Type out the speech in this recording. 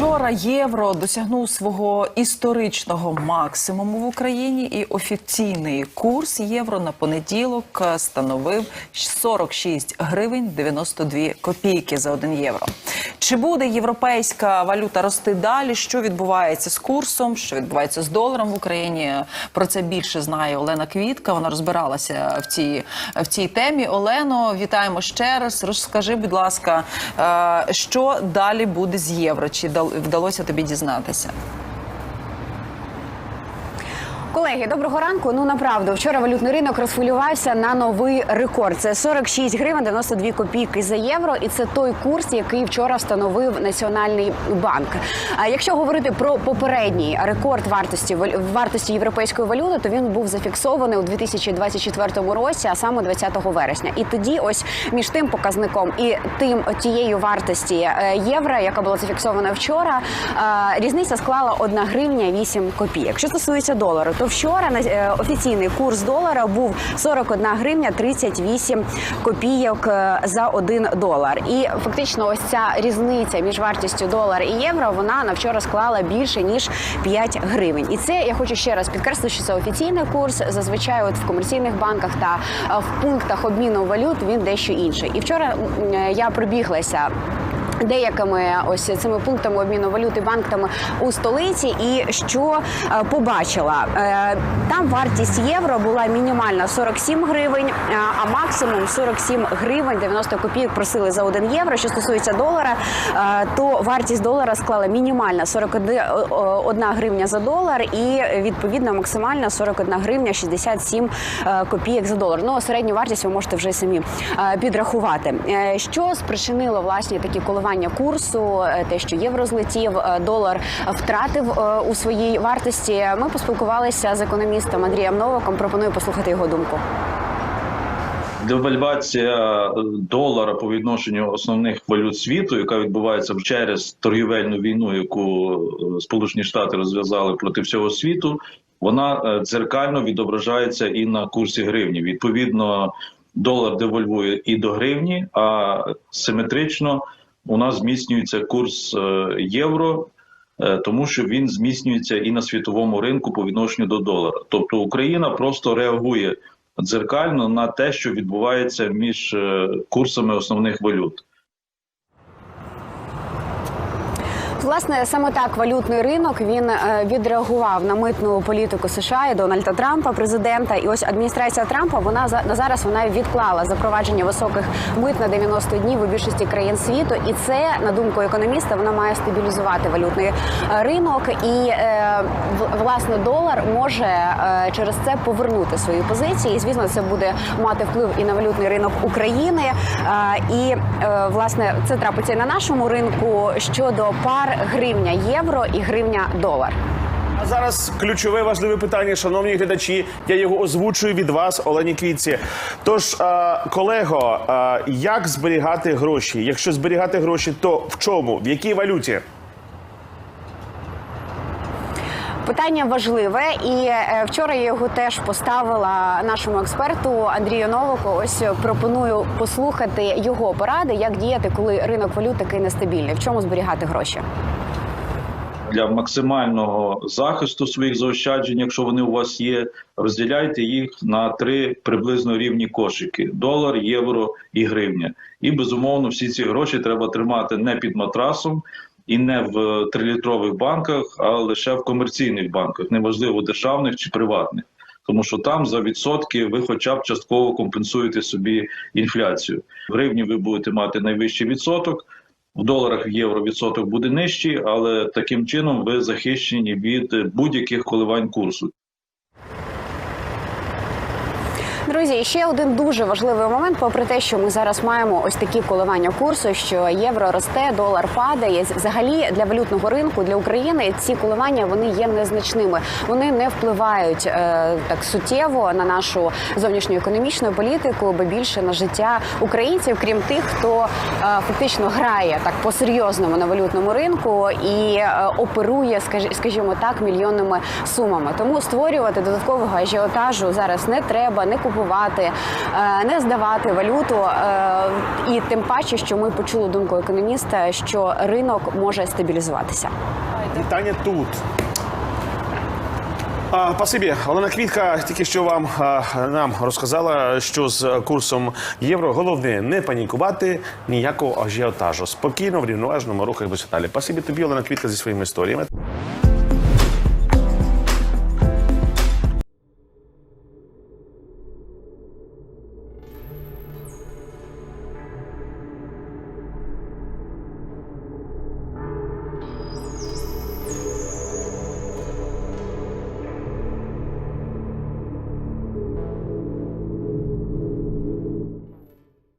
Вчора євро досягнув свого історичного максимуму в Україні, і офіційний курс євро на понеділок становив 46 гривень 92 копійки за 1 євро. Чи буде європейська валюта рости далі? Що відбувається з курсом? Що відбувається з доларом в Україні? Про це більше знає Олена Квітка. Вона розбиралася в цій в цій темі. Олено, вітаємо ще раз. Розкажи, будь ласка, е, що далі буде з євро? Чи вдалося тобі дізнатися? Колеги, доброго ранку. Ну направду, вчора валютний ринок розхвилювався на новий рекорд. Це 46 гривень 92 копійки за євро, і це той курс, який вчора встановив Національний банк. А якщо говорити про попередній рекорд вартості вартості європейської валюти, то він був зафіксований у 2024 році, а саме 20 вересня. І тоді, ось між тим показником і тим тією вартості е, євро, яка була зафіксована вчора, е, різниця склала 1 гривня 8 копійок. Що стосується долару, то вчора е, офіційний курс долара був 41 гривня 38 копійок е, за 1 долар. І фактично, ось ця різниця між вартістю долара і євро вона на вчора склала більше ніж 5 гривень. І це я хочу ще раз підкреслити, що це офіційний курс. Зазвичай, от в комерційних банках та е, в пунктах обміну валют він дещо інший. І вчора я пробіглася деякими ось цими пунктами обміну валюти банками у столиці. І що е, побачила Е, там вартість євро була мінімальна 47 гривень, е, а максимум 47 гривень 90 копійок просили за 1 євро. Що стосується долара, то вартість долара склала мінімальна 41 гривня за долар, і відповідно максимальна 41 гривня 67 е, копійок за долар. Ну середню вартість ви можете вже самі підрахувати. Що спричинило власне такі коливання курсу? Е, Те, що євро злетів, е, долар втратив е, у своїй вартості. Ми поспілкувалися з економістом Андрієм Новаком. Пропоную послухати його думку. Девальвація долара по відношенню основних валют світу, яка відбувається через торгівельну війну, яку Сполучені Штати розв'язали проти всього світу, вона дзеркально відображається і на курсі гривні. Відповідно, долар девальвує і до гривні, а симетрично у нас зміцнюється курс е, євро. е, Тому що він зміцнюється і на світовому ринку по відношенню до долара. Тобто Україна просто реагує дзеркально на те, що відбувається між е, курсами основних валют. Власне, саме так валютний ринок він е, відреагував на митну політику США і Дональда Трампа, президента. І ось адміністрація Трампа вона на зараз вона відклала запровадження високих мит на 90 днів у більшості країн світу. І це, на думку економіста, вона має стабілізувати валютний е, ринок. І е, власне долар може через це повернути свої позиції. І звісно, це буде мати вплив і на валютний ринок України. І власне це трапиться і на нашому ринку щодо пар гривня євро і гривня долар. А зараз ключове важливе питання, шановні глядачі. Я його озвучую від вас, Олені Квітці. Тож, колего, як зберігати гроші? Якщо зберігати гроші, то в чому? В якій валюті? Питання важливе, і е, вчора я його теж поставила нашому експерту Андрію Новику. Ось пропоную послухати його поради, як діяти, коли ринок валют такий нестабільний. В чому зберігати гроші? Для максимального захисту своїх заощаджень, якщо вони у вас є, розділяйте їх на три приблизно рівні кошики: долар, євро і гривня. І безумовно, всі ці гроші треба тримати не під матрасом і не в трилітрових банках, а лише в комерційних банках, неважливо державних чи приватних. Тому що там за відсотки ви хоча б частково компенсуєте собі інфляцію. В гривні ви будете мати найвищий відсоток. В доларах в євро відсоток буде нижчий, але таким чином ви захищені від будь-яких коливань курсу. Друзі, ще один дуже важливий момент, попри те, що ми зараз маємо ось такі коливання курсу, що євро росте, долар падає. Взагалі для валютного ринку для України ці коливання вони є незначними. Вони не впливають е, так суттєво на нашу зовнішню економічну політику, бо більше на життя українців, крім тих, хто е, фактично грає так по-серйозному на валютному ринку і е, оперує, скажі- скажімо так, мільйонними сумами. Тому створювати додаткового ажіотажу зараз не треба, не купувати інвестувати, е, не здавати валюту. Е, І тим паче, що ми почули думку економіста, що ринок може стабілізуватися. Питання тут. А, Спасибі. Олена Квітка тільки що вам нам розказала, що з курсом євро головне не панікувати, ніякого ажіотажу. Спокійно, в рівноважному рухах далі. Спасибі тобі, Олена Квітка, зі своїми історіями.